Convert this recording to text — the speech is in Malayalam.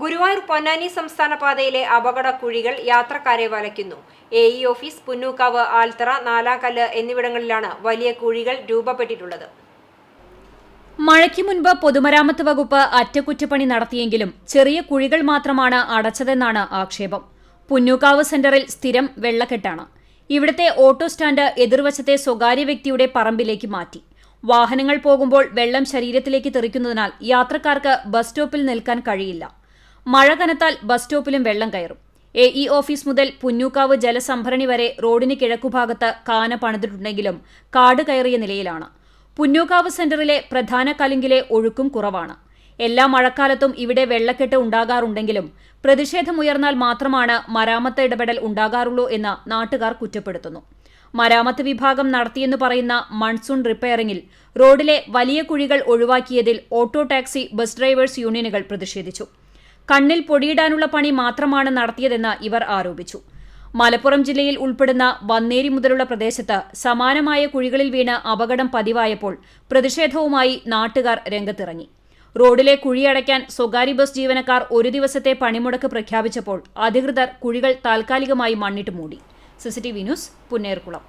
ഗുരുവായൂർ പൊന്നാനി സംസ്ഥാന പാതയിലെ അപകട കുഴികൾ യാത്രക്കാരെ വലയ്ക്കുന്നു. A E office Punnookkavu Althara Nalakkal എന്നിവിടങ്ങളിലാണ് വലിയ കുഴികൾ രൂപപ്പെട്ടിട്ടുള്ളത്. മഴയ്ക്ക് മുൻപ് പൊതുമരാമത്ത് വകുപ്പ് അറ്റകുറ്റപ്പണി നടത്തിയെങ്കിലും ചെറിയ കുഴികൾ മാത്രമാണ് അടച്ചതെന്നാണ് ആക്ഷേപം. പുന്നൂക്കാവ് സെന്ററിൽ സ്ഥിരം വെള്ളക്കെട്ടാണ്. ഇവിടത്തെ ഓട്ടോ സ്റ്റാൻഡ് എതിർവശത്തെ സ്വകാര്യ വ്യക്തിയുടെ പറമ്പിലേക്ക് മാറ്റി. വാഹനങ്ങൾ പോകുമ്പോൾ വെള്ളം ശരീരത്തിലേക്ക് തെറിക്കുന്നതിനാൽ യാത്രക്കാർക്ക് ബസ് സ്റ്റോപ്പിൽ നിൽക്കാൻ കഴിയില്ല. മഴ കനത്താൽ ബസ് സ്റ്റോപ്പിലും വെള്ളം കയറും. എ ഇ ഓഫീസ് മുതൽ പുന്നൂക്കാവ് ജലസംഭരണി വരെ റോഡിന് കിഴക്കുഭാഗത്ത് കാന പണിതിട്ടുണ്ടെങ്കിലും കാട് കയറിയ നിലയിലാണ്. പുന്നൂക്കാവ് സെന്ററിലെ പ്രധാന കലുങ്കിലെ ഒഴുക്കും കുറവാണ്. എല്ലാ മഴക്കാലത്തും ഇവിടെ വെള്ളക്കെട്ട് ഉണ്ടാകാറുണ്ടെങ്കിലും പ്രതിഷേധമുയർന്നാൽ മാത്രമാണ് മരാമത്ത് ഇടപെടൽ ഉണ്ടാകാറുള്ളൂ എന്ന് നാട്ടുകാർ കുറ്റപ്പെടുത്തുന്നു. മരാമത്ത് വിഭാഗം നടത്തിയെന്ന് പറയുന്ന മൺസൂൺ റിപ്പയറിംഗിൽ റോഡിലെ വലിയ കുഴികൾ ഒഴിവാക്കിയതിൽ ഓട്ടോ ടാക്സി ബസ് ഡ്രൈവേഴ്സ് യൂണിയനുകൾ പ്രതിഷേധിച്ചു. കണ്ണിൽ പൊടിയിടാനുള്ള പണി മാത്രമാണ് നടത്തിയതെന്ന് ഇവർ ആരോപിച്ചു. മലപ്പുറം ജില്ലയിൽ ഉൾപ്പെടുന്ന വന്നേരി മുതലുള്ള പ്രദേശത്ത് സമാനമായ കുഴികളിൽ വീണ് അപകടം പതിവായപ്പോൾ പ്രതിഷേധവുമായി നാട്ടുകാർ രംഗത്തിറങ്ങി. റോഡിലെ കുഴിയടയ്ക്കാൻ സ്വകാര്യ ബസ് ജീവനക്കാർ ഒരു ദിവസത്തെ പണിമുടക്ക് പ്രഖ്യാപിച്ചപ്പോൾ അധികൃതർ കുഴികൾ താൽക്കാലികമായി മണ്ണിട്ട് മൂടി. CCTV news Punnerkulam.